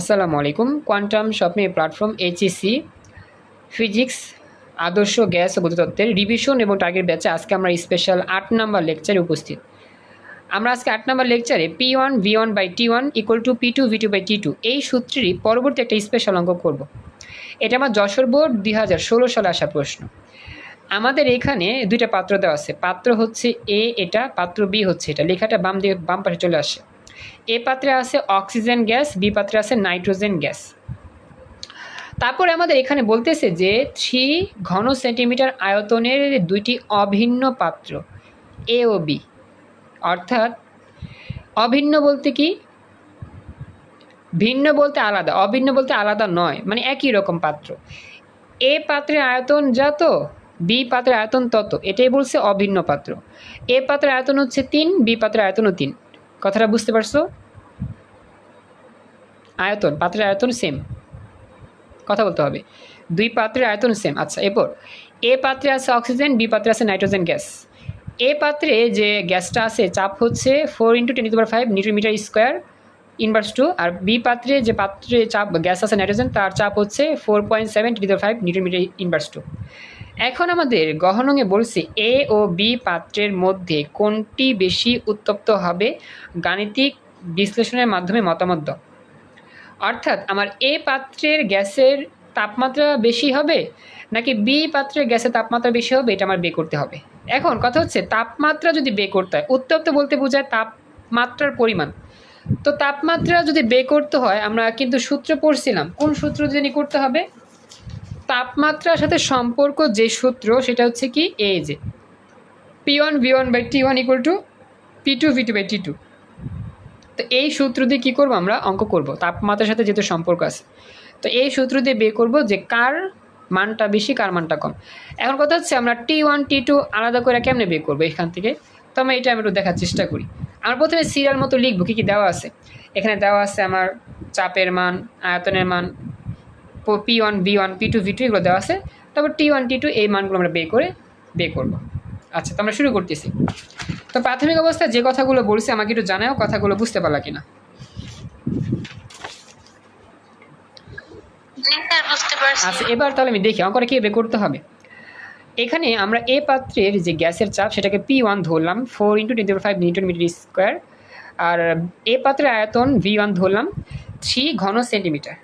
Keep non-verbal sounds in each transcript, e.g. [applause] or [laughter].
আসসালামু আলাইকুম। কোয়ান্টাম স্বপ্নে প্ল্যাটফর্ম এইচএসসি ফিজিক্স, আদর্শ গ্যাস ও গতিতত্ত্বের রিভিশন এবং টার্গেট ব্যাচে আজকে আমরা স্পেশাল আট নাম্বার লেকচারে উপস্থিত। আমরা আজকে আট নাম্বার লেকচারে P one V one by T one equal to P two V two by T two এই সূত্রেরই পরবর্তী একটা স্পেশাল অঙ্ক করব। এটা আমার যশোর বোর্ড দুই হাজার ষোলো সালে আসা প্রশ্ন। আমাদের এখানে দুইটা পাত্র দেওয়া আছে। পাত্র হচ্ছে এ এটা, পাত্র বি হচ্ছে এটা। লেখাটা বাম দিয়ে বাম পাশে চলে আসে। এ পাত্রে আছে অক্সিজেন গ্যাস, বি পাত্রে আছে নাইট্রোজেন গ্যাস। তারপরে আমাদের এখানে বলতেছে যে থ্রি ঘন সেন্টিমিটার আয়তনের দুইটি অভিন্ন পাত্র, এ ও বি। অর্থাৎ অভিন্ন বলতে কি? ভিন্ন বলতে আলাদা, অভিন্ন বলতে আলাদা নয় মানে একই রকম পাত্র। এ পাত্রের আয়তন যত, বি পাত্রের আয়তন তত, এটাই বলছে অভিন্ন পাত্র। এ পাত্রের আয়তন হচ্ছে তিন, বি পাত্রের আয়তনও তিন। কথাটা বুঝতে পারছ? আয়তন, পাত্রের আয়তন সেম কথা বলতে হবে। দুই পাত্রের আয়তন সেম আচ্ছা এরপর। এ পাত্রে আছে অক্সিজেন, বি পাত্রে আছে নাইট্রোজেন গ্যাস। এ পাত্রে যে গ্যাসটা আছে, চাপ হচ্ছে four into ten to five newton metre square inverse two R B পাত্রে যে পাত্রে চাপ, গ্যাস আছে নাইট্রোজেন, তার চাপ হচ্ছে four point seven ten five newton metre inverse two এখন আমাদের গহনঙে বলছে এ ও বি পাত্রের মধ্যে কোনটি বেশি উত্তপ্ত হবে? গাণিতিক বিশ্লেষণের মাধ্যমে মতামত দাও। অর্থাৎ আমার এ পাত্রের গ্যাসের তাপমাত্রা বেশি হবে নাকি বি পাত্রের গ্যাসের তাপমাত্রা বেশি হবে? এটা আমার বে করতে হবে। এখন কথা হচ্ছে তাপমাত্রা যদি বে করতে হয়, উত্তপ্ত বলতে বোঝায় তাপমাত্রার পরিমাণ। তো তাপমাত্রা যদি বে করতে হয়, আমরা কিন্তু সূত্র পড়ছিলাম। কোন সূত্র যদি করতে হবে? তাপমাত্রার সাথে সম্পর্ক যে সূত্র, সেটা হচ্ছে কি? এ যে P one V one by T one equal to P two V two by T two তো এই সূত্র দিয়ে কী করব আমরা? অঙ্ক করব। তাপমাত্রার সাথে যেহেতু সম্পর্ক আছে। তো এই সূত্র দিয়ে বের করব যে কার মানটা বেশি, কার মানটা কম। এখন কথা হচ্ছে আমরা টি ওয়ান টি টু আলাদা করে কেমনে বের করব এখান থেকে? তো আমরা এটা আমি একটু দেখার চেষ্টা করি। আমরা প্রথমে সিরিয়াল মতো লিখব, কী কী দেওয়া আছে? এখানে দেওয়া আছে আমার চাপের মান, আয়তনের মান P one V one P two V two এগুলো দেওয়া আছে। তারপর টি ওয়ান টি টু এই মানগুলো আমরা বে করে বে করব। আচ্ছা তো আমরা শুরু করতেছি। তো প্রাথমিক অবস্থায় যে কথাগুলো বলছি আমাকে একটু জানাও কথাগুলো বুঝতে পারলা কিনা। পারছি। আচ্ছা এবার তাহলে আমি দেখি অঙ্কটা কীভাবে করতে হবে। এখানে আমরা এ পাত্রের যে গ্যাসের চাপ সেটাকে পি ওয়ান ধরলাম four into ten five newton metre square. R A পাত্রের আয়তন ভি ওয়ান ধরলাম থ্রি ঘন সেন্টিমিটার।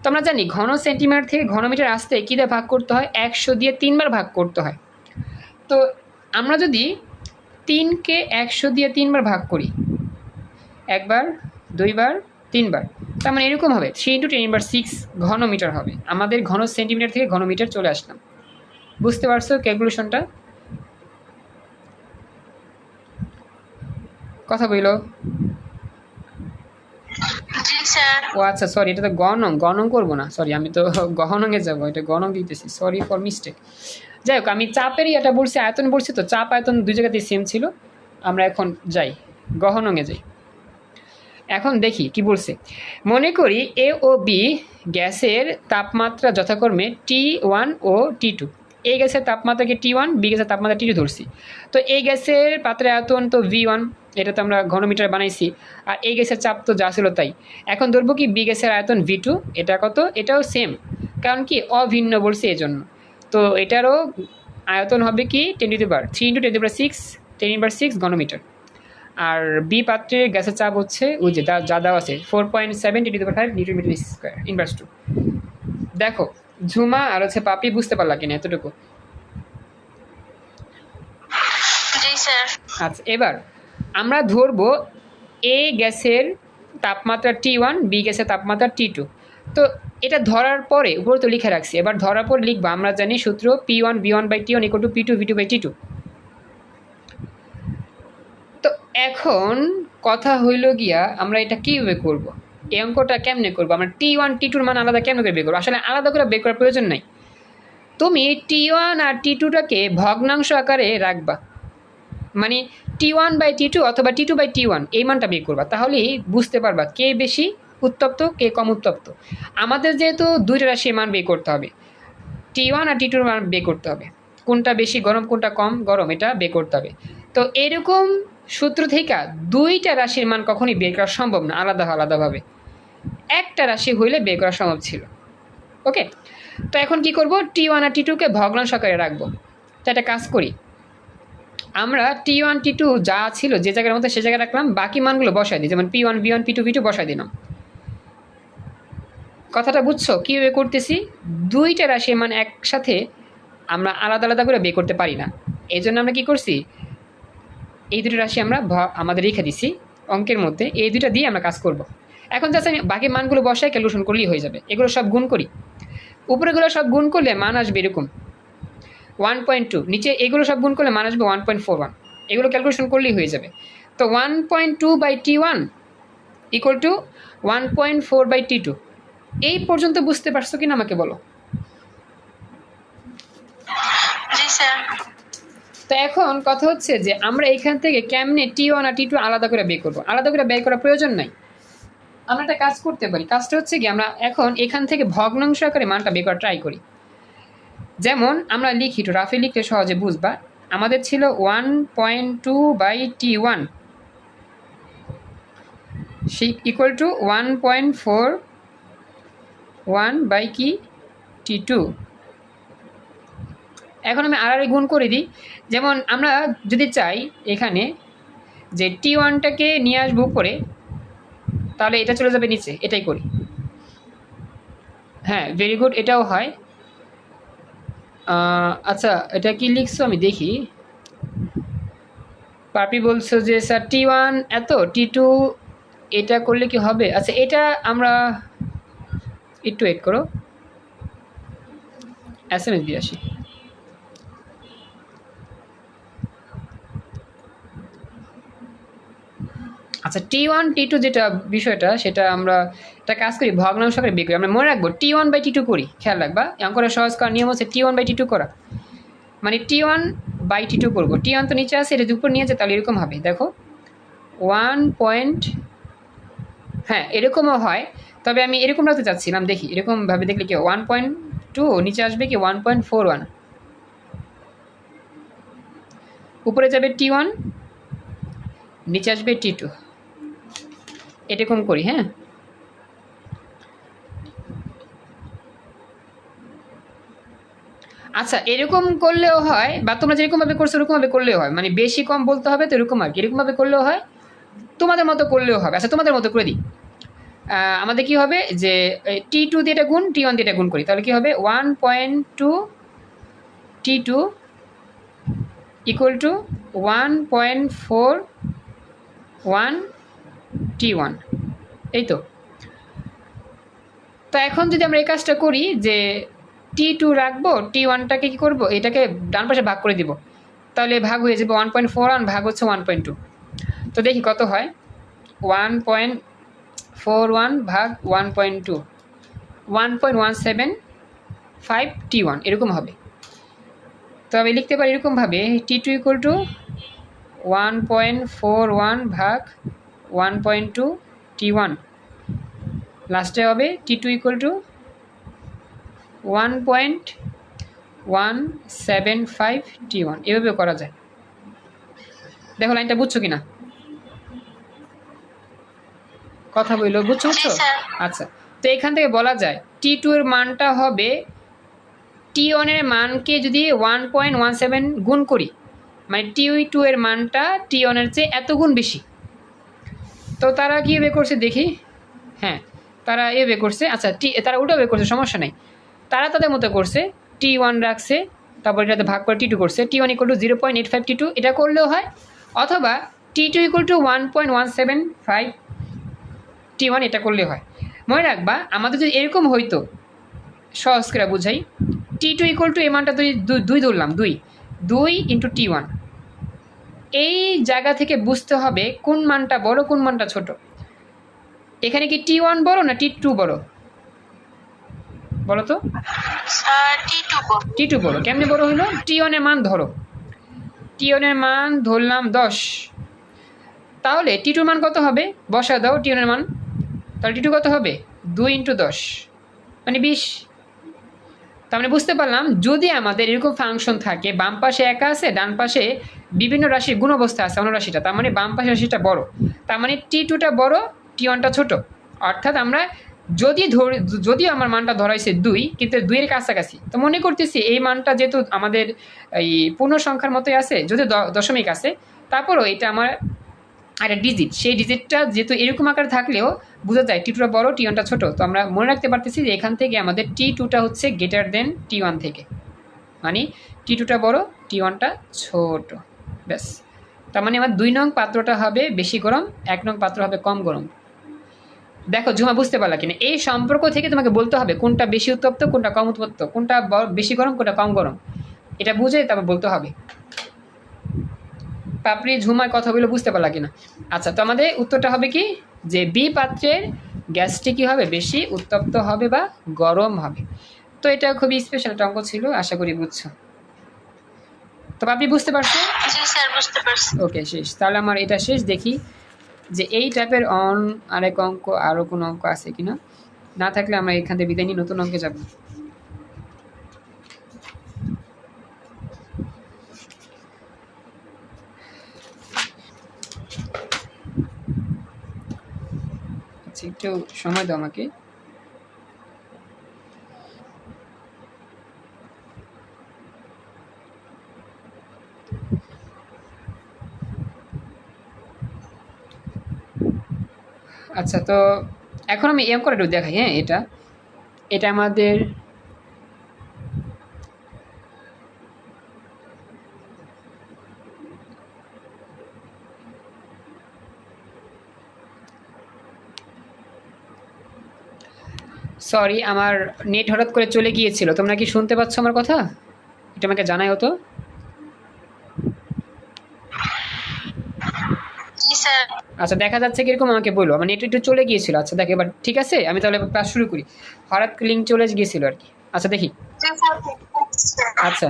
তো আমরা জানি ঘন সেন্টিমিটার থেকে ঘনমিটার আসতে কী দিয়ে ভাগ করতে হয়? একশো দিয়ে তিনবার ভাগ করতে হয়। তো আমরা যদি তিনকে একশো দিয়ে তিনবার ভাগ করি, একবার, দুইবার, তিনবার, তার মানে এরকম হবে three into ten inverse six ঘনমিটার হবে। আমাদের ঘন সেন্টিমিটার থেকে ঘনমিটার চলে আসলাম। বুঝতে পারছ ক্যালকুলেশনটা? কথা বইলো। জি স্যার ও আচ্ছা সরি এটা তো গণং গণং করব না। সরি আমি তো [laughs] গহনঙে যাব, এটা গণং দিতেছি। সরি ফর মিস্টেক যাই হোক, আমি চাপেরই এটা বলছি, আয়তন বলছি তো, চাপ, আয়তন দুই জায়গাতেই সেম ছিল। আমরা এখন যাই গহনঙে যাই। এখন দেখি কি বলছে। মনে করি এ ও বি গ্যাসের তাপমাত্রা যথাক্রমে টি ওয়ান ও টি টু এই গ্যাসের তাপমাত্রাকে টি ওয়ান বি গ্যাসের তাপমাত্রা টি টু ধরছি। তো এই গ্যাসের পাত্রের আয়তন তো ভি ওয়ান এটা তো আমরা ঘনমিটার বানাইছি। আর এই গ্যাসের চাপ তো যা ছিল তাই। এখন ধরবো কি বি গ্যাসের আয়তন ভি টু এটা কত? এটাও সেম কারণ কি অভিন্ন বলছে এই জন্য তো এটারও আয়তন হবে কি ten two bar three into ten to six ten bar six ঘনমিটার। আর বি পাত্রের গ্যাসের চাপ হচ্ছে ওই যে যা দেওয়া আছে four point seven ten to five newton metre square inverse two দেখো ঝুমা আর হচ্ছে পাপি বুঝতে পারলা কিনা এতটুকু? আচ্ছা এবার আমরা ধরবো এ গ্যাসের তাপমাত্রা টি ওয়ান বি গ্যাসের তাপমাত্রা টি টু তো এটা ধরার পরে উপরে তো লিখে রাখছি। এবার ধরার পর লিখব, আমরা জানি সূত্র P one B one by T one equal to P two V two by T two তো এখন কথা হইল গিয়া আমরা এটা কীভাবে করব? এই অঙ্কটা কেমনে করব? আমরা টি ওয়ান টি টুর মান আলাদা কেমনে করে বের করব? আসলে আলাদা করে বের করার প্রয়োজন নাই। তুমি টি ওয়ান আর টি টুটাকে ভগ্নাংশ আকারে রাখবা। মানে T one by T two অথবা T two by T one এই মানটা বের করবা। তাহলেই বুঝতে পারবা কে বেশি উত্তপ্ত, কে কম উত্তপ্ত। আমাদের যেহেতু দুইটা রাশির মান বের করতে হবে। টি ওয়ান আর টি টুর মান বের করতে হবে। কোনটা বেশি গরম, কোনটা কম গরম, এটা বের করতে হবে। তো এরকম সূত্র থেকে দুইটা রাশির মান কখনই বের করা সম্ভব না, আলাদা আলাদাভাবে একটা রাশি হইলে বের করা সম্ভব ছিল। ওকে? তো এখন কি করব? টি ওয়ান আর টি টুকে ভগ্নাংশ আকারে রাখব। তো একটা কাজ করি। আমরা টি ওয়ান টি টু যা ছিল, যে জায়গার মধ্যে সে জায়গায় রাখলাম, বাকি মানগুলো বসাই দিই। যেমন P one B one P two P two বসাই দিলাম। কথাটা বুঝছ? কীভাবে করতেছি? দুইটা রাশির মান একসাথে আমরা আলাদা আলাদা করে বের করতে পারি না। এই জন্য আমরা কী করছি? এই দুটো রাশি আমরা আমাদের রেখে দিছি অঙ্কের মধ্যে। এই দুইটা দিয়ে আমরা কাজ করব। এখন জাস্ট আমি বাকি মানগুলো বসাই ক্যালকুলেশন করলেই হয়ে যাবে। এগুলো সব গুণ করি। উপরেগুলো সব গুণ করলে মান আসবে এরকম। ওয়ান পয়েন্ট টু নিচে এগুলো সব গুণ করলে মান আসবে ওয়ান পয়েন্ট ফোর ওয়ান এগুলো ক্যালকুলেশন করলেই হয়ে যাবে। তো one point two by T one equal to one point four by T two এই পর্যন্ত বুঝতে পারছ কি না আমাকে বলো? তো এখন কথা হচ্ছে যে আমরা এখান থেকে কেমনে টি ওয়ান আর টি টু আলাদা করে বের করব? আলাদা করে ব্যয় করার প্রয়োজন নাই। আমরা একটা কাজ করতে পারি। কাজটা হচ্ছে কি আমরা এখন এখান থেকে ভগ্নাংশ আকারে মানটা বের করা ট্রাই করি। যেমন, আমরা লিখি রাফে লিখলে সহজে বুঝবা। আমাদের ছিল one point two by T one equal to one point four one by কি টি টু এখন আমি আর গুণ করে দিই। যেমন, আমরা যদি চাই এখানে যে টি ওয়ানটাকে নিয়ে আসব উপরে, তাহলে এটা চলে যাবে নিচে, এটাই করি। হ্যাঁ ভেরি গুড এটাও হয়। আচ্ছা এটা কি লিখছো? আমি দেখি। পাপি বলছো যে, স্যার, টি ওয়ান এত? টি টু এটা করলে কি হবে? আচ্ছা এটা আমরা একটু এড করো। এস এম এস দিয়ে আসি। আচ্ছা টি ওয়ান টি টু যেটা বিষয়টা, সেটা আমরা একটা কাজ করি ভগ্নাংশ করে বের করি। আমরা মনে রাখব T one by T two করি, খেয়াল রাখবা। অঙ্কটা সহজ করার নিয়ম হচ্ছে T one by T two করা। মানে T one by T two করব। টি ওয়ান তো নিচে আসে এটা উপর নিয়ে যায় তাহলে এরকম হবে, দেখো। ওয়ান পয়েন্ট হ্যাঁ এরকমও হয়। তবে আমি এরকম রাখতে চাচ্ছিলাম, দেখি, এরকমভাবে দেখলে কি ওয়ান পয়েন্ট টু নিচে আসবে কি? ওয়ান পয়েন্ট ফোর ওয়ান উপরে যাবে টি ওয়ান নিচে আসবে টি টু এরকম করি হ্যাঁ? আচ্ছা এরকম করলেও হয়, বা তোমরা যেরকমভাবে করছ ওরকমভাবে করলেও হয়। মানে বেশি কম বলতে হবে তো এরকম আর কি। এরকমভাবে করলেও হয়, তোমাদের মতো করলেও হবে। আচ্ছা তোমাদের মতো করে দিই। আমাদের কি হবে যে টি টু দিয়ে এটা গুণ টি ওয়ান দিয়ে এটা গুণ করি। তাহলে কি হবে? One point two T two equal to one point four one T one এই তো তো এখন যদি আমরা এই কাজটা করি যে টি টু রাখব টি ওয়ানটাকে কী করব? এটাকে ডান পাশে ভাগ করে দিব। তাহলে ভাগ হয়ে যাবে ওয়ান পয়েন্ট ফোর ওয়ান ভাগ হচ্ছে ওয়ান পয়েন্ট টু তো দেখি কত হয়। ওয়ান পয়েন্ট ফোর ওয়ান ভাগ one point two one point one seven five T one এরকম হবে। তো আমি লিখতে পারি এরকমভাবে T two equal to one point four one ভাগ one point two T one লাস্টে হবে T two equal to one point one seven five T one এভাবেও করা যায়। দেখো লাইনটা বুঝছ কি না কথা বলল বুঝছ বুঝছ। আচ্ছা তো এখান থেকে বলা যায় টি টু এর মানটা হবে টি ওয়ানের মানকে যদি ওয়ান পয়েন্ট ওয়ান সেভেন গুণ করি মানে টি টু এর মানটা টি ওয়ানের চেয়ে এত গুণ বেশি। তো তারা কী বের করছে দেখি? হ্যাঁ তারা এ বের করছে। আচ্ছা টি তারা উল্টো বের করছে, সমস্যা নেই। তারা তাদের মতো করছে, টি ওয়ান রাখছে, তারপর এটাতে ভাগ করে টি টু করছে। T one equal to zero point eight five T two, এটা করলেও হয়, অথবা T two equal to one point one seven five T one এটা করলে হয়। মনে রাখবা, আমাদের যদি এরকম হইতো, সহজ করে বুঝাই, টি টু ইকুয়াল টু এই মানটা দুই দুই- দুই ধরলাম, দুই। দুই ইন্টু টি ওয়ান। এই জায়গা থেকে বুঝতে হবে কোন মানটা বড় কোন মানটা ছোট। এখানে কি টি ওয়ান বড় না টি টু বড়? বলো তো। Sir T two T two বড়। কেমনি বড় হলো? টি ওয়ানের মান ধরো। টি ওয়ানের মান ধরলাম দশ। তাহলে টি টুর মান কত হবে? বসা দাও টি ওয়ানের মান। তাহলে টি টু কত হবে? দুই ইন্টু দশ। মানে বিশ। তার মানে বুঝতে পারলাম, যদি আমাদের এরকম ফাংশন থাকে, বাম পাশে একা আছে, ডান পাশে বিভিন্ন রাশির গুণ অবস্থা আছে, অন্য রাশিটা, তার মানে বাম পাশে রাশিটা বড়। তার মানে টি টুটা বড় টি ওয়ানটা ছোট। অর্থাৎ আমরা যদি ধরে যদি আমার মানটা ধরা হয়েছে দুই, কিন্তু দুইয়ের কাছাকাছি, তো মনে করতেছি এই মানটা যেহেতু আমাদের এই পূর্ণ সংখ্যার মতোই আছে, যদি দশমিক আছে, তারপরও এটা আমার একটা ডিজিট সেই ডিজিটটা যেহেতু এরকম আকার থাকলেও বোঝা যায় টি টুটা বড় টি ওয়ানটা ছোটো। তো আমরা মনে রাখতে পারতেছি যে এখান থেকে আমাদের টি টুটা হচ্ছে গ্রেটার দেন টি ওয়ান থেকে। মানে টি টুটা বড় টি ওয়ানটা ছোট। ব্যাস। তার মানে আমার দুই নং পাত্রটা হবে বেশি গরম, এক নং পাত্র হবে কম গরম। দেখো জুমা বুঝতে পারলা কিনা? এই সম্পর্ক থেকে তোমাকে বলতে হবে কোনটা বেশি উত্তপ্ত, কোনটা কম উত্তপ্ত, কোনটা বেশি গরম, কোনটা কম গরম। এটা বুঝে তারপর বলতে হবে। পাপড়ি ঝুমায় কথাগুলো বুঝতে পারলা কিনা? আচ্ছা তো আমাদের উত্তরটা হবে কি? যে বি পাত্রের গ্যাসটি কি হবে? বেশি উত্তপ্ত হবে বা গরম হবে। তো এটা খুবই স্পেশাল একটা অঙ্ক ছিল আশা করি বুঝছ। তো আপনি বুঝতে পারছ? জি স্যার বুঝতে পারছি। ওকে শেষ। তাহলে আমার এটা শেষ দেখি যে এই টাইপের অন আরেক অঙ্ক আরও কোনো অঙ্ক আছে কিনা? না থাকলে আমরা এখান থেকে বিদায় নিয়ে নতুন অঙ্কে যাব। আচ্ছা একটু সময় দাও আমাকে। আচ্ছা তো এখন আমি এম করে দেখাই হ্যাঁ এটা। এটা আমাদের সরি আমার নেট হঠাৎ করে চলে গিয়েছিল। তোমরা কি শুনতে পাচ্ছ আমার কথা? এটা আমাকে জানাই হতো আচ্ছা দেখা যাচ্ছে কীরকম আমাকে বলো আমার নেট একটু চলে গিয়েছিল। আচ্ছা দেখ এবার ঠিক আছে? আমি তাহলে ক্লাস শুরু করি। হঠাৎ লিঙ্ক চলে গিয়েছিল আর কি। আচ্ছা দেখি। আচ্ছা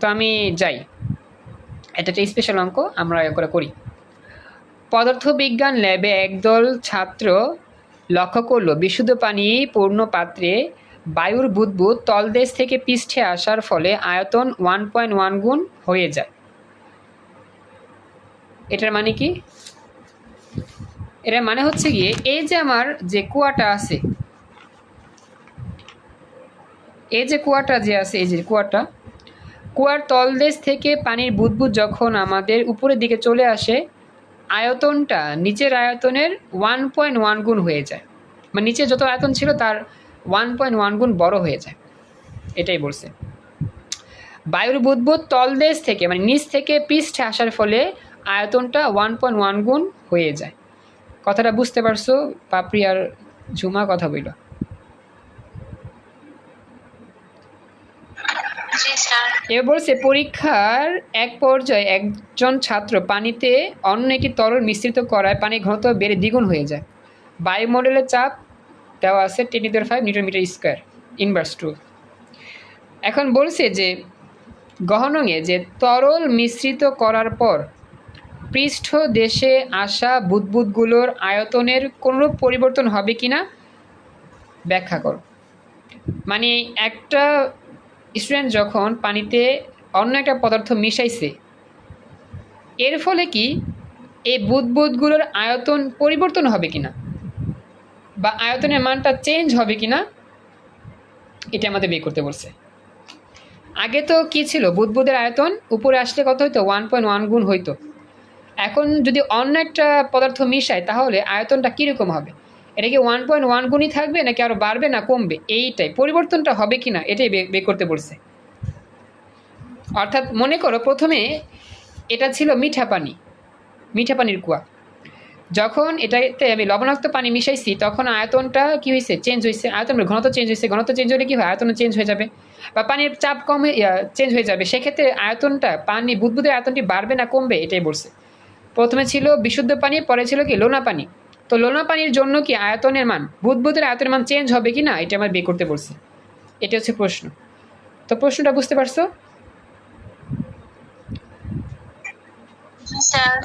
তো আমি যাই। এটা একটা স্পেশাল অঙ্ক আমরা করে করি। পদার্থবিজ্ঞান ল্যাবে একদল ছাত্র লক্ষ্য করল, বিশুদ্ধ পানি, পূর্ণ পাত্রে বায়ুর বুদবুদ তলদেশ থেকে পৃষ্ঠে আসার ফলে আয়তন ওয়ান পয়েন্ট ওয়ান গুণ হয়ে যায়। এটার মানে কি? এটার মানে হচ্ছে গিয়ে, এই যে আমার যে কুয়াটা আছে, এই যে কুয়াটা যে আছে, এই যে কুয়াটা, কুয়ার তলদেশ থেকে পানির বুদবুদ যখন আমাদের উপরের দিকে চলে আসে আয়তনটা নিচের আয়তনের ওয়ান পয়েন্ট ওয়ান গুণ হয়ে যায়। মানে নিচে যত আয়তন ছিল তার ওয়ান পয়েন্ট ওয়ান গুণ বড় হয়ে যায়। এটাই বলছে। বায়ুর বুদবুদ তলদেশ থেকে মানে নিচ থেকে পৃষ্ঠে আসার ফলে আয়তনটা ওয়ান পয়েন্ট ওয়ান গুণ হয়ে যায়। কথাটা বুঝতে পারছ? পাপড়ি আর ঝুমা কথা বইল জি এবার বলছে, পরীক্ষার এক পর্যায়ে একজন ছাত্র পানিতে অন্য একটি তরল মিশ্রিত করায় পানির ঘনত্ব বেড়ে দ্বিগুণ হয়ে যায়। বায়ুমণ্ডলের চাপ দেওয়া আছে ten into five newton metre square inverse two এখন বলছে যে, গহনঙে যে তরল মিশ্রিত করার পর পৃষ্ঠ দেশে আসা বুদবুদগুলোর আয়তনের কোনো পরিবর্তন হবে কি না ব্যাখ্যা করো। মানে একটা স্টুডেন্ট যখন পানিতে অন্য একটা পদার্থ মিশাইছে, এর ফলে কি এই বুদবুদগুলোর আয়তন পরিবর্তন হবে কিনা? বা আয়তনের মানটা চেঞ্জ হবে কিনা? এটা আমাদের বের করতে বলছে। আগে তো কি ছিল? বুদবুদের আয়তন উপরে আসলে কত হইতো? ওয়ান পয়েন্ট ওয়ান গুণ হইতো। এখন যদি অন্য একটা পদার্থ মিশায়, তাহলে আয়তনটা কীরকম হবে? এটা কি ওয়ান পয়েন্ট ওয়ান গুণই থাকবে নাকি আরও বাড়বে না কমবে? এইটাই। পরিবর্তনটা হবে কি না এটাই বের করতে বলছে। অর্থাৎ মনে করো প্রথমে এটা ছিল মিঠা পানি, মিঠা পানির কুয়া। যখন এটাতে আমি লবণাক্ত পানি মিশাইছি, তখন আয়তনটা কি হয়েছে চেঞ্জ হয়েছে আয়তন ঘনত্ব চেঞ্জ হয়েছে ঘনত্ব চেঞ্জ হলে কি হয়? আয়তন চেঞ্জ হয়ে যাবে। বা পানির চাপ কমে চেঞ্জ হয়ে যাবে। সেক্ষেত্রে আয়তনটা, পানি বুদবুদের আয়তনটি বাড়বে না কমবে, এটাই বলছে। প্রথমে ছিল বিশুদ্ধ পানি, পরে ছিল কি? লোনা পানি। তো লোনা পানির জন্য কি আয়তনের মান বুদবুদের আয়তনের মান চেঞ্জ হবে কি না এটা আমার বের করতে বলছে। এটা হচ্ছে প্রশ্ন। তো প্রশ্নটা বুঝতে পারছ?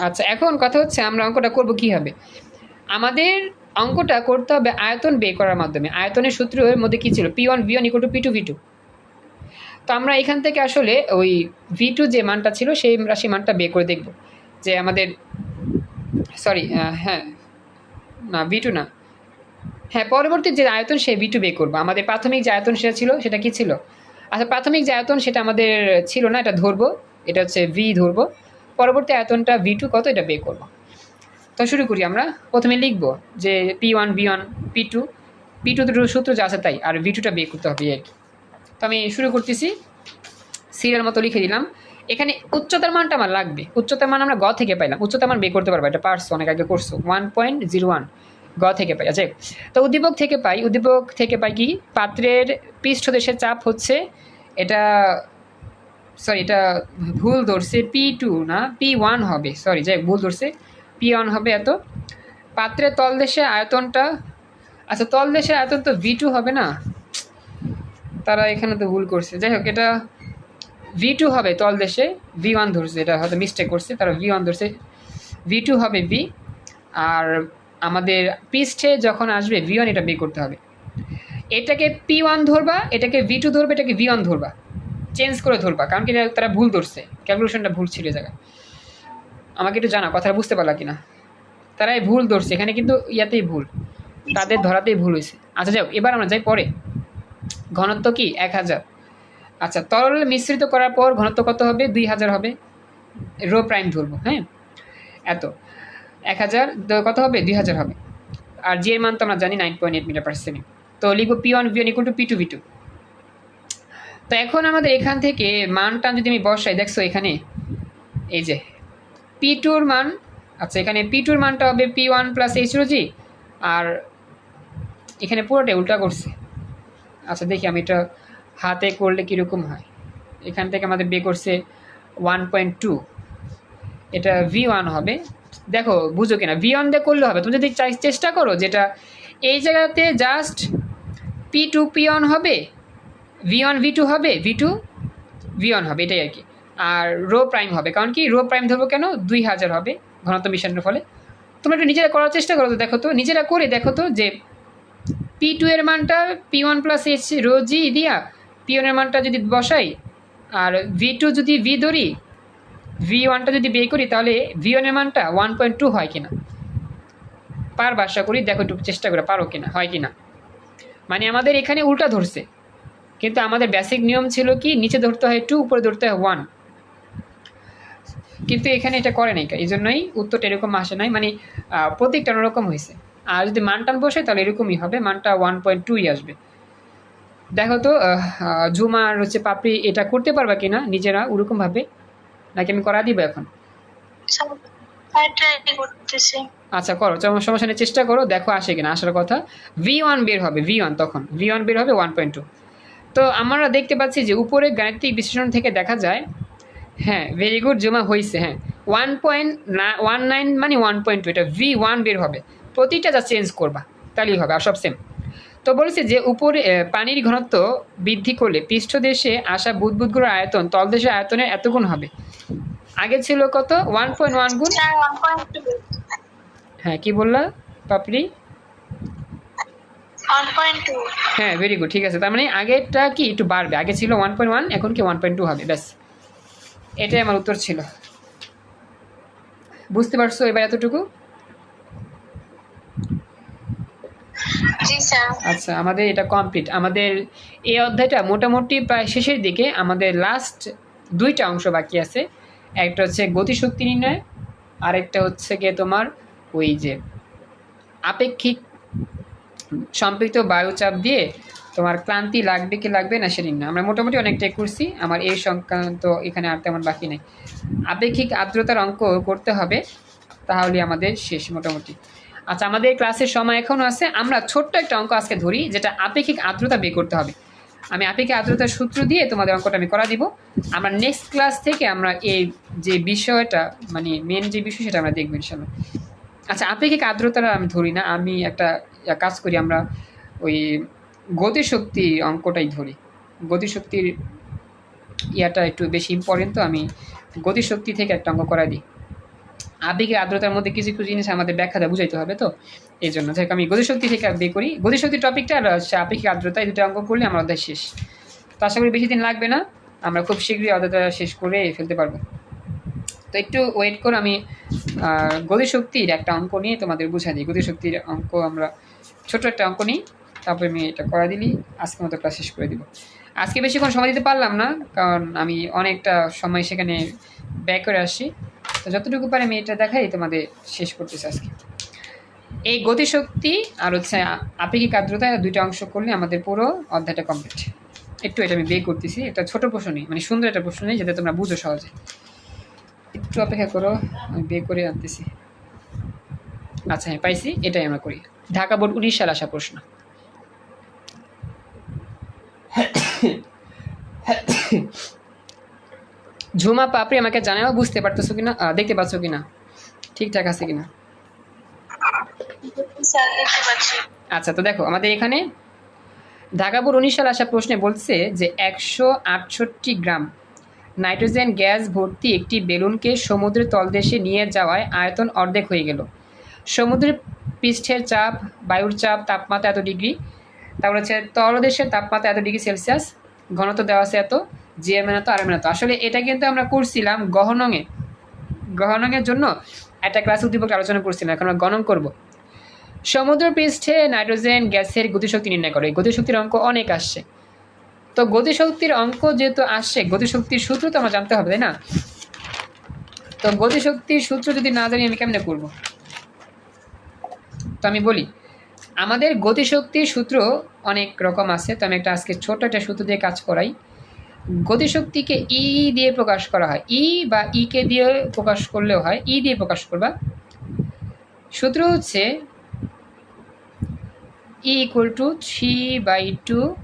আচ্ছা এখন কথা হচ্ছে আমরা অঙ্কটা করব কি হবে আমাদের অঙ্কটা করতে হবে আয়তন বের করার মাধ্যমে। আয়তনের সূত্রের মধ্যে কি ছিল? P one V one equal to P two V two তো আমরা এখান থেকে আসলে ওই ভি টু যে মানটা ছিল সেই রাশি মানটা বের করে দেখব। যে আমাদের সরি হ্যাঁ না ভি টু না। হ্যাঁ পরবর্তী যে আয়তন, সে ভি টু বের করব। আমাদের প্রাথমিক যে আয়তন, সেটা ছিল, সেটা কি ছিল? আচ্ছা প্রাথমিক যে আয়তন, সেটা আমাদের ছিল না, এটা ধরবো। এটা হচ্ছে ভি ধরবো। পরবর্তী আয়তনটা ভি টু কত, এটা বে করব। তো শুরু করি আমরা। প্রথমে লিখব যে P one B one P two P two দুটো সূত্র যা আছে তাই, আর ভি টুটা বে করতে হবে আর কি। তো আমি শুরু করতেছি। সিরিয়াল মতো লিখে দিলাম। এখানে উচ্চতার মানটা আমার লাগবে। উচ্চতার মান আমরা গ থেকে পাইলাম। উচ্চতার মান বের করতে পারব, এটা পারছ অনেক আগে করছ। ওয়ান পয়েন্ট জিরো ওয়ান গ থেকে পাই আচ্ছা। তো উদ্দীপক থেকে পাই, উদ্দীপক থেকে পাই কি? পাত্রের পৃষ্ঠদেশের চাপ হচ্ছে এটা সরি এটা ভুল ধরছে পি টু না পি ওয়ান হবে সরি যাই ভুল ধরছে পি ওয়ান হবে এত। পাত্রের তলদেশে আয়তনটা আচ্ছা তলদেশের আয়তন তো ভি টু হবে না। তারা এখানে তো ভুল করছে। যাই হোক, এটা ভি টু হবে তলদেশে ভি ওয়ান ধরছে, এটা হয়তো মিস্টেক করছে, তারা ভি ওয়ান ধরছে। ভি টু হবে ভি আর আমাদের পৃষ্ঠে যখন আসবে ভি ওয়ান এটা বের করতে হবে। এটাকে পি ওয়ান ধরবা, এটাকে ভি টু ধরবে, এটাকে ভি ওয়ান ধরবা। চেঞ্জ করে ধরবা, কারণ কি তারা ভুল ধরছে। ক্যালকুলেশনটা ভুল ছিল জায়গায়। আমাকে একটু জানা কথাটা বুঝতে পারলা কিনা? তারা এই ভুল ধরছে, এখানে কিন্তু ইয়াতেই ভুল। তাদের ধরাতেই ভুল হয়েছে। আচ্ছা যাও এবার আমরা যাই পরে। ঘনত্ব কি? এক হাজার। আচ্ছা তরল মিশ্রিত করার পর ঘনত্ব কত হবে? দুই হাজার হবে। রো প্রাইম ধরবো হ্যাঁ? এত। এক হাজার কত হবে? দুই হাজার হবে। আর জি এর মান তো আমরা জানি, nine point eight metre per second. তো লিখব P one V one equal to P two V two. তো এখন আমাদের এখান থেকে মানটা যদি আমি বসাই, দেখছ এখানে? এই যে, পি টুর মান আচ্ছা এখানে পি টুর মানটা হবে P one plus H G. আর এখানে পুরোটাই উল্টা করছে। আচ্ছা দেখি আমি এটা হাতে করলে কীরকম হয়? এখান থেকে আমাদের বে করছে ওয়ান পয়েন্ট টু এটা ভি ওয়ান হবে। দেখো, বুঝো কিনা ভি ওয়ান দিয়ে করলে হবে। তুমি যদি চাই, চেষ্টা করো যেটা এই জায়গাতে just P two P one হবে ভি ওয়ান ভি টু হবে ভি টু ভি ওয়ান হবে, এটাই আর কি। আর রো প্রাইম হবে, কারণ কি রো প্রাইম ধরবো কেন? দুই হাজার হবে ঘনত্ব মিশনের ফলে। তোমরা একটু নিজেরা করার চেষ্টা করো তো, দেখো তো, নিজেরা করে দেখো তো যে পি টু এর মানটা P one plus H rho G দিয়া পি ওয়ানের মানটা যদি বসাই, আর ভি টু যদি ভি ধরি ভি ওয়ানটা যদি বের করি, তাহলে ভি ওয়ানের মানটা ওয়ান পয়েন্ট টু হয় কিনা? পার বাসা করি, দেখো একটু চেষ্টা করে পারো কিনা, হয় কিনা? মানে আমাদের এখানে উল্টা ধরছে, কিন্তু আমাদের বেসিক নিয়ম ছিল কি, নিচে ধরতে হয় টু উপরে ধরতে হয় ওয়ান কিন্তু এখানে এটা করে নাই এই জন্যই উত্তরটা এরকম আসে নাই মানে প্রতীকটা অন্যরকম হয়েছে। আর যদি মানটান বসে তাহলে এরকমই হবে, মানটা ওয়ান পয়েন্ট টুই আসবে। দেখো তো ঝুমা আর হচ্ছে পাপড়ি এটা করতে পারবা কিনা নিজেরা ওরকমভাবে নাকি আমি করা দিব এখন? আচ্ছা করো। সমস্যা নেই, চেষ্টা করো, দেখো আসে কিনা, আসার কথা। ভি ওয়ান বের হবে ভি ওয়ান তখন। ভি ওয়ান বের হবে ওয়ান পয়েন্ট টু তো আমরা দেখতে পাচ্ছি যে উপরে গাণিতিক বিশ্লেষণ থেকে দেখা যায় হ্যাঁ ভেরি গুড জমা হয়েছে হ্যাঁ। ওয়ান পয়েন্ট ওয়ান নাইন মানে ওয়ান পয়েন্ট টু এটা ভি ওয়ান বের হবে। প্রতিটা যা চেঞ্জ করবা, তাহলেই হবে, আর সব সেম তো বলেছে যে উপরে পানির ঘনত্ব বৃদ্ধি করলে পৃষ্ঠদেশে আসা বুদবুদগুলোর আয়তন তলদেশের আয়তনের এত গুণ হবে। আগে ছিল কত? ওয়ান পয়েন্ট ওয়ান গুণ? টু হ্যাঁ কি বললা পাপড়ি? হ্যাঁ ভেরি গুড ঠিক আছে। তার মানে আগেরটা কি একটু বাড়বে? আগে ছিল ওয়ান পয়েন্ট ওয়ান এখন কি ওয়ান পয়েন্ট টু হবে? ব্যাস এটাই আমার উত্তর ছিল। বুঝতে পারছ এবার এতটুকু জি স্যার আচ্ছা আমাদের এটা কমপ্লিট আমাদের এই অধ্যায়টা মোটামুটি প্রায় শেষের দিকে। আমাদের লাস্ট দুইটা অংশ বাকি আছে। একটা হচ্ছে গতিশক্তি নির্ণয়, আরেকটা হচ্ছে গিয়ে তোমার ওই যে আপেক্ষিক সম্পৃক্ত বায়ুচাপ দিয়ে তোমার ক্লান্তি লাগবে কি লাগবে না সেদিন না আমরা মোটামুটি অনেকটাই করছি। আমার এই সংক্রান্ত এখানে আর তেমন বাকি নেই। আপেক্ষিক আর্দ্রতার অঙ্ক করতে হবে, তাহলে আমাদের শেষ মোটামুটি। আচ্ছা আমাদের ক্লাসের সময় এখনও আছে। আমরা ছোট্ট একটা অঙ্ক আজকে ধরি, যেটা আপেক্ষিক আর্দ্রতা বের করতে হবে। আমি আপেক্ষিক আর্দ্রতার সূত্র দিয়ে তোমাদের অঙ্কটা আমি করা দিব। আমরা নেক্সট ক্লাস থেকে আমরা এই যে বিষয়টা মানে মেন যে বিষয়, সেটা আমরা দেখব ইনশাল্লাহ। আচ্ছা আপেক্ষিক আর্দ্রতাটা আমি ধরি না, আমি একটা কাজ করি, আমরা ওই গতিশক্তি অঙ্কটাই ধরি। গতিশক্তির ইয়াটা একটু বেশি ইম্পর্টেন্ট তো আমি গতিশক্তি থেকে একটা অঙ্ক করা দিই। আবেগের আর্দ্রতার মধ্যে কিছু কিছু জিনিস আমাদের ব্যাখ্যাটা বুঝাইতে হবে তো? এই জন্য। যাই আমি গতিশক্তি থেকে বের করি। গতিশক্তি টপিকটা আর আপেক্ষিক আর্দ্রতা এই দুটো অঙ্ক করলে আমার অধ্যায় শেষ। তো আশা করি বেশি দিন লাগবে না। আমরা খুব শীঘ্রই অধ্যায়টা শেষ করে ফেলতে পারব। তো একটু ওয়েট করে, আমি গতিশক্তির একটা অঙ্ক নিয়ে তোমাদের বুঝা দিই। গতিশক্তির অঙ্ক আমরা ছোট একটা অঙ্ক নিই। তারপরে আমি এটা করা দিলি। আজকের মতো ক্লাস শেষ করে দিব। আজকে বেশিক্ষণ সময় দিতে পারলাম না, কারণ আমি অনেকটা সময় সেখানে ব্যয় করে আসছি। তো যতটুকু পারি আমি এটা দেখাই, তোমাদের শেষ করতেছি আজকে। এই গতিশক্তি আর হচ্ছে আপেক্ষিক আর্দ্রতা দুইটা অংশ করলে আমাদের পুরো অধ্যায়টা কমপ্লিট একটু এটা আমি বের করতেছি, এটা ছোট প্রশ্ন নেই মানে সুন্দর একটা প্রশ্ন নেই, যাতে তোমরা বুঝো সহজে। একটু অপেক্ষা করো, আমি বের করে আনতেছি। আচ্ছা হ্যাঁ পাইছি, এটাই আমরা করি। ঢাকা বোর্ড উনিশ সাল আসা প্রশ্ন। ঝুমা পাপড়ি আমাকে জানাও বুঝতে পারতেছো কিনা দেখতে পাচ্ছ কিনা? ঠিকঠাক আছে কিনা? আচ্ছা তো দেখো আমাদের এখানে ঢাকা বোর্ড উনিশ সাল আসা প্রশ্নে বলছে যে একশো আটষট্টি গ্রাম নাইট্রোজেন গ্যাস ভর্তি একটি বেলুনকে সমুদ্রের তলদেশে নিয়ে যাওয়ায় আয়তন অর্ধেক হয়ে গেল। সমুদ্রের পৃষ্ঠের চাপ বায়ুর চাপ তাপমাত্রা এত ডিগ্রি তারপর হচ্ছে তলদেশের তাপমাত্রা এত ডিগ্রি সেলসিয়াস ঘনত্ব দেওয়া আছে এত। জিএমএন এত আর এত আসলে এটা কিন্তু আমরা করছিলাম গহনঙে। গহনঙের জন্য একটা ক্লাস উদ্দীপক আলোচনা করছিলাম, এখন আমরা গণন করব। সমুদ্র পৃষ্ঠে নাইট্রোজেন গ্যাসের গতিশক্তি নির্ণয় করে। গতিশক্তির অঙ্ক অনেক আসছে। তো গতিশক্তির অঙ্ক যেহেতু আসছে, গতিশক্তির সূত্র তো আমার জানতে হবে, তাই না? তো গতিশক্তির সূত্র যদি না জানি, আমি কেমনে করব? তো আমি বলি, আমাদের গতিশক্তির সূত্র অনেক রকম আছে। তো আমি একটা আজকে ছোট একটা সূত্র দিয়ে কাজ করাই। গতিশক্তিকে ই দিয়ে প্রকাশ করা হয়। ই বা ই কে দিয়ে প্রকাশ করলেও হয়। ই দিয়ে প্রকাশ করবা। সূত্র হচ্ছে E equal to 3 by 2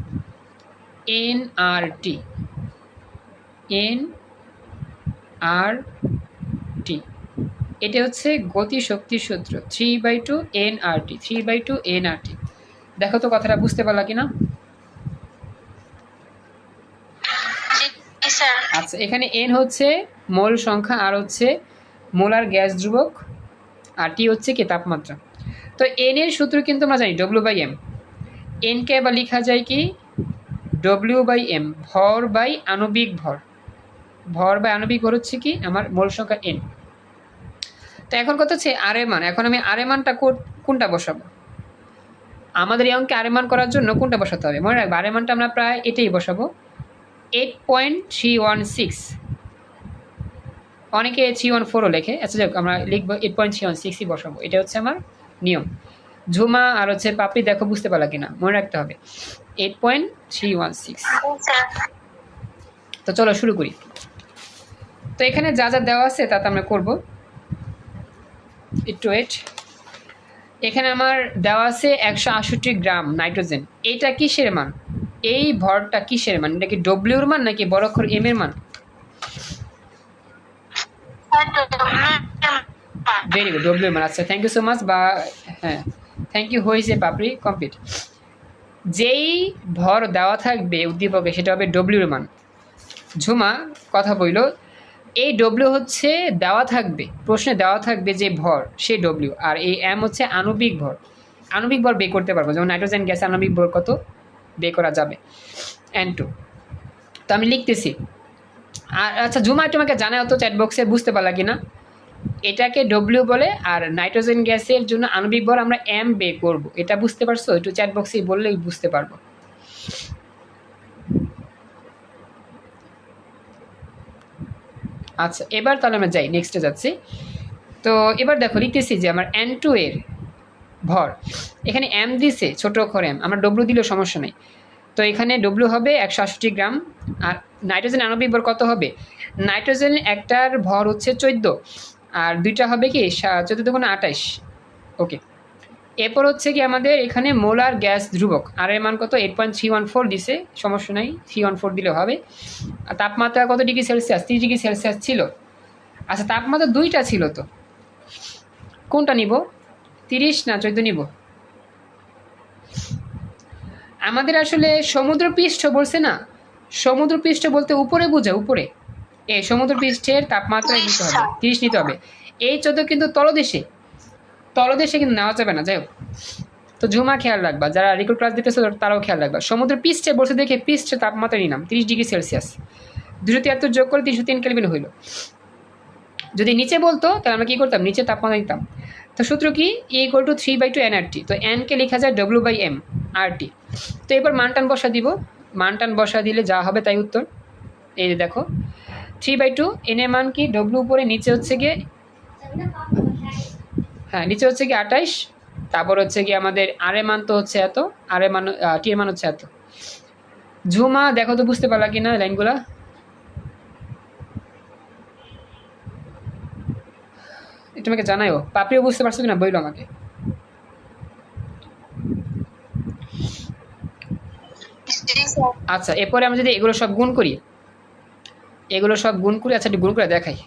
nRT n R T এটা হচ্ছে গতি শক্তির সূত্র। Three by two N R T three by two N R T দেখো তো কথাটা বুঝতে পারলা কিনা? জি জি, স্যার আচ্ছা এখানে এন হচ্ছে মোল সংখ্যা, আর হচ্ছে মোলার গ্যাস ধ্রুবক, আর টি হচ্ছে কি তাপমাত্রা। তো এন এর সূত্র কিন্তু আমরা জানি ডব্লিউ বাই এম এনকে আবার লেখা যায় কি? ডব্লিউ বাই এম ভর বাই আণবিক ভর। ভর বাই আণবিক ভর হচ্ছে কি? আমার মোল সংখ্যা এন তো এখন কথা হচ্ছে আর এর মান। এখন আমি আর এর মানটা কোনটা বসাবো? আমাদের এই অঙ্কে আর মান করার জন্য কোনটা বসাতে হবে? মনে রাখব আর মানটা আমরা প্রায় এটাই বসাবো। Eight point three one six অনেকে থ্রি ওয়ান ফোরও লেখে। আচ্ছা যাক, আমরা লিখব এইট পয়েন্ট থ্রি ওয়ান সিক্সই বসাবো। এটা হচ্ছে আমার নিয়ম। ঝুমা আর হচ্ছে পাপড়ি দেখো, বুঝতে পারলা কিনা? মনে রাখতে হবে। Eight point three one six তো চলো শুরু করি। তো এখানে যা যা দেওয়া আছে তা আমরা করব। একটু ওয়েট এখানে আমার দেওয়া আছে একশো আষট্টি গ্রাম নাইট্রোজেন। এটা কিসের মান? এই ভরটা কিসের মান? এটা কি ডব্লিউর মান নাকি বড় অক্ষর এম এর মান? ভেরি গুড ডব্লিউ মান। আচ্ছা থ্যাংক ইউ সো মাচ বা হ্যাঁ থ্যাংক ইউ হয়েছে পাপড়ি কমপ্লিট যেই ভর দেওয়া থাকবে উদ্দীপকে, সেটা হবে ডব্লিউর মান। ঝুমা, কথা বইল, এই ডব্লিউ হচ্ছে দেওয়া থাকবে, প্রশ্নে দেওয়া থাকবে যে ভর, সে ডব্লিউ আর এই এম হচ্ছে আণবিক ভর। আণবিক ভর বের করতে পারব, যেমন নাইট্রোজেন গ্যাস আণবিক ভর কত? করা যাবে। এন টু তো আমি লিখতেছি। আর আচ্ছা জুমা, তোমাকে জানা হতো চ্যাট বক্সে বুঝতে পারলা কি না এটাকে ডব্লিউ বলে আর নাইট্রোজেন গ্যাসের জন্য আণবিক ভর আমরা এম বের করব। এটা বুঝতে পারছ? একটু চ্যাট বক্সে বললেই বুঝতে পারব। আচ্ছা এবার তাহলে আমরা যাই নেক্সটে যাচ্ছি। তো এবার দেখো, লিখতেছি যে আমার এন টু এর ভর। এখানে এম দিছে, ছোট অক্ষর এম আমরা ডব্লিউ দিলেও সমস্যা নেই। তো এখানে ডব্লিউ হবে একশো আষট্টি গ্রাম, আর নাইট্রোজেন আণবিক ভর কত হবে? নাইট্রোজেন একটার ভর হচ্ছে চোদ্দ, আর দুইটা হবে কি চোদ্দ দুগুণে আঠাইশ। ওকে। এরপর হচ্ছে কি আমাদের এখানে মোলার গ্যাস ধ্রুবক আর এর মান কত? Eight point three one four দিছে, সমস্যা নাই থ্রি ওয়ান ফোর দিলে হবে। আর তাপমাত্রা কত ডিগ্রি সেলসিয়াস? তিরিশ ডিগ্রি সেলসিয়াস ছিল। আচ্ছা তাপমাত্রা দুইটা ছিল তো। কোনটা নিব? তিরিশ না চোদ্দ নিব। আমাদের আসলে সমুদ্র পৃষ্ঠ বলছে না? সমুদ্র পৃষ্ঠ বলতে উপরে বোঝা, উপরে। এই সমুদ্র পৃষ্ঠের তাপমাত্রায় নিতে হবে, তিরিশ নিতে হবে। এই চোদ্দ কিন্তু তলদেশে। তলদেশে কিন্তু নেওয়া যাবে না, যাই হোক। তো ঝুমা খেয়াল রাখবা, যারা রেকর্ড ক্লাস দিতেছে তারাও খেয়াল রাখবা। সমুদ্র পৃষ্ঠে বসে দেখে পৃষ্ঠে তাপমাত্রা নিলাম, তিরিশ ডিগ্রি সেলসিয়াস। দুশো তিয়াত্তর যোগ করে তিনশো তিন কেলভিন হইল। যদি নিচে বলতো, তাহলে আমরা কী করতাম? নিচে তাপমাত্রা নিতাম। তো সূত্র কি? E equal to three by two N R T তো এনকে লেখা যায় W by M R T তো এবার মানটান বসা দিব। মানটান বসা দিলে যা হবে তাই উত্তর। এই দেখো থ্রি বাই টু এন এর মান কি? ডব্লিউ উপরে, নিচে হচ্ছে গিয়ে হ্যাঁ নিচে হচ্ছে কি আঠাইশ। তারপর হচ্ছে কি আমাদের আর এর মান তো হচ্ছে এত আর এর মান টি এর মান হচ্ছে এত। ঝুমা, দেখো তো বুঝতে পারলা কি না লাইনগুলা? একটু আমাকে জানাইও পাপড়িও বুঝতে পারছ কিনা? বইলো আমাকে। আচ্ছা এরপরে আমরা যদি এগুলো সব গুণ করি, এগুলো সব গুণ করি আচ্ছা একটু গুণ করে দেখাই।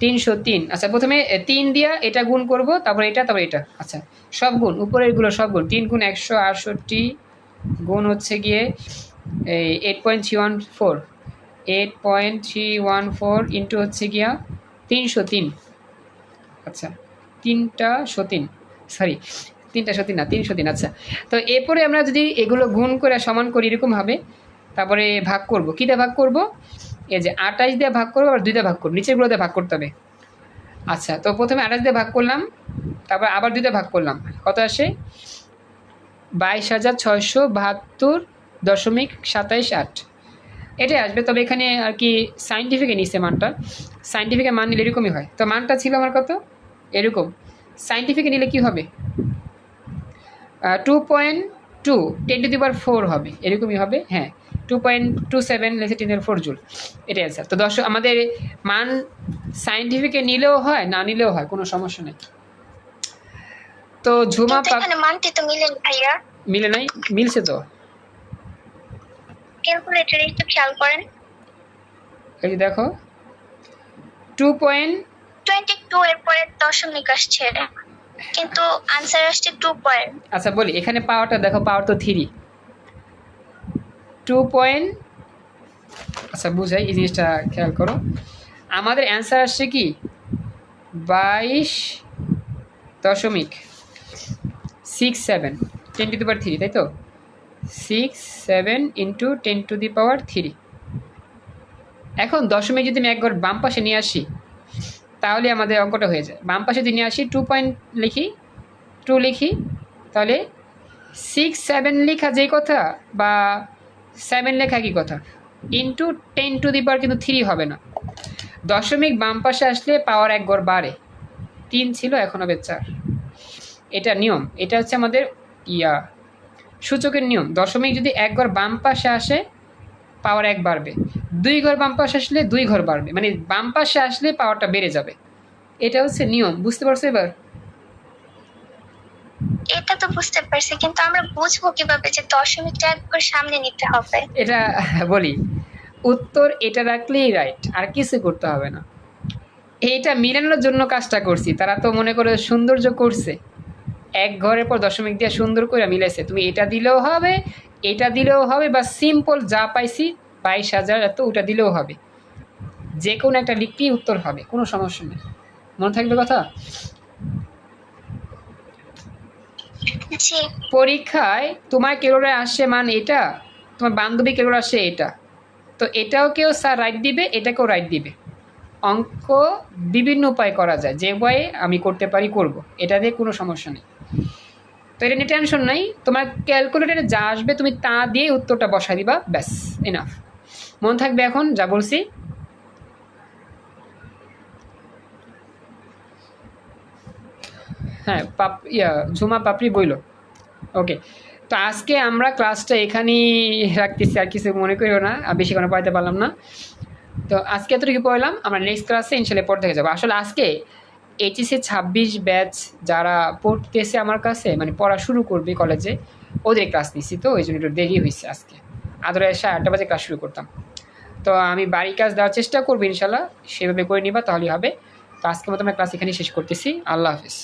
তিনশো তিন। আচ্ছা প্রথমে তিন দিয়া এটা গুণ করব, তারপর এটা তারপর এটা। আচ্ছা সব গুণ, উপরের এগুলো সব গুণ। তিন গুণ একশো আটষট্টি গুণ হচ্ছে গিয়ে এই eight point three one four eight point three one four into হচ্ছে গিয়া তিনশো তিন। আচ্ছা তিনটা সতীন সরি তিনটা সতিন না তিনশো তিন আচ্ছা। তো এরপরে আমরা যদি এগুলো গুণ করে, সমান করি এরকমভাবে, তারপরে ভাগ করব। কী দিয়ে ভাগ করব? এই যে আঠাশ দিয়ে ভাগ করব আর দুই দিয়ে ভাগ করব। নিচেরগুলো দিয়ে ভাগ করতে হবে। আচ্ছা তো প্রথমে আঠাশ দিয়ে ভাগ করলাম, তারপর আবার দুইটা ভাগ করলাম। কত আসে? বাইশ হাজার ছয়শো বাহাত্তর দশমিক সাতাইশ আট। এটাই আসবে। তবে এখানে আর কি সাইন্টিফিকে নিচ্ছে মানটা। সাইন্টিফিকের মান নিলে এরকমই হয়। তো মানটা ছিল আমার কত? এরকম। সাইন্টিফিকে নিলে কি হবে? Two point two ten to the power four হবে। এরকমই হবে হ্যাঁ। টু পয়েন্ট টু সেভেন লেখে টেনের ফোর জুল। এটাই অ্যান্সার তো দর্শক আমাদের মান সাইন্টিফিকে নিলেও হয় না নিলেও হয় কোনো সমস্যা নেই। তো ঝুমা মিলে নাই? মিলছে তো? ক্যালকুলেটরে একটু খেয়াল করেন। এই দেখো টু পয়েন্ট টোয়েন্টি টু এর পরে দশমিক আসছে কিন্তু আনসার আসছে টু পয়েন্ট আচ্ছা বলি এখানে পাওয়ারটা দেখো পাওয়ার তো থ্রি টু পয়েন্ট আচ্ছা বুঝাই এই জিনিসটা খেয়াল করো। আমাদের অ্যান্সার আসছে কি? বাইশ দশমিক six seven ten to the power three তাই তো? Six seven into ten to the power three এখন দশমিক যদি আমি একবার বাম পাশে নিয়ে আসি, তাহলে আমাদের অঙ্কটা হয়ে যায়। বাম পাশে যদি নিয়ে আসি টু পয়েন্ট লিখি টু লিখি, তাহলে সিক্স সেভেন লেখা যেই কথা বা সেভেন লেখা কি কথা into ten to the power কিন্তু থ্রি হবে না। দশমিক বাম পাশে আসলে পাওয়ার এক গড় বাড়ে। তিন ছিল, এখন হবে চার। এটা নিয়ম। এটা হচ্ছে আমাদের ইয়া। সূচকের নিয়ম দশমিক যদি এক ঘর বাম পাশে আসে পাওয়ার এক বাড়বে। দুই ঘর বাম পাশে আসলে দুই ঘর বাড়বে। মানে বাম পাশে আসলে পাওয়ারটা বেড়ে যাবে। এটা হচ্ছে নিয়ম বুঝতে পারছ এবার? এটা তো বুঝতে পারছি কিন্তু আমরা বুঝব কীভাবে যে দশমিকটা একবার সামনে নিতে হবে? এটা [laughs] বলি উত্তর এটা রাখলেই রাইট আর কিছু করতে হবে না। এইটা মিলানোর জন্য কাজটা করছি তারা তো মনে করে সৌন্দর্য করছে। এক ঘরের পর দশমিক দিয়ে সুন্দর করে মিলেছে তুমি এটা দিলেও হবে এটা দিলেও হবে বা সিম্পল যা পাইছি বাইশ হাজার এত ওটা দিলেও হবে। যে কোনো একটা লিখতেই উত্তর হবে কোনো সমস্যা নেই। মনে থাকবে কথা? পরীক্ষায় তোমার কেলোরে আসে মান এটা তোমার বান্ধবী কেলোরে আসে এটা। তো এটাও কেউ স্যার রাইট দিবে এটাকেও রাইট দিবে। অঙ্ক বিভিন্ন উপায় করা যায় যে উপায়ে আমি করতে পারি করব। এটা দিয়ে কোনো সমস্যা নেই। তো এটা নিয়ে টেনশন নাই। তোমার ক্যালকুলেটারে যা আসবে, তুমি তা দিয়ে উত্তরটা বসা দিবা, ব্যাস এনাফ মন থাকবে এখন, যা বলছি। হ্যাঁ পাপ, ইয়া, ঝুমা, পাপড়ি, বইল। ওকে তো আজকে আমরা ক্লাসটা এখানেই রাখতেছি, আর কিছু মনে করিও না, আর বেশি কোনো পড়াতে পারলাম না। তো আজকে এতটুকু পড়লাম, আমরা নেক্সট ক্লাসে ইনশাল্লাহ পড়তে যাব। আসলে আজকে এইচএসি ছাব্বিশ ব্যাচ যারা পড়তেছে আমার কাছে মানে পড়া শুরু করবে কলেজে ওদের ক্লাস নিচ্ছি তো, ওই জন্য একটু দেরি হয়েছে আজকে। আদরায় সাড়ে আটটা বাজে ক্লাস শুরু করতাম। তো আমি বাড়ির কাজ দেওয়ার চেষ্টা করব ইনশাল্লাহ, সেভাবে করে নিবা তাহলেই হবে। তো আজকে মতো আমরা ক্লাস এখানেই শেষ করতেছি। আল্লাহ হাফিজ।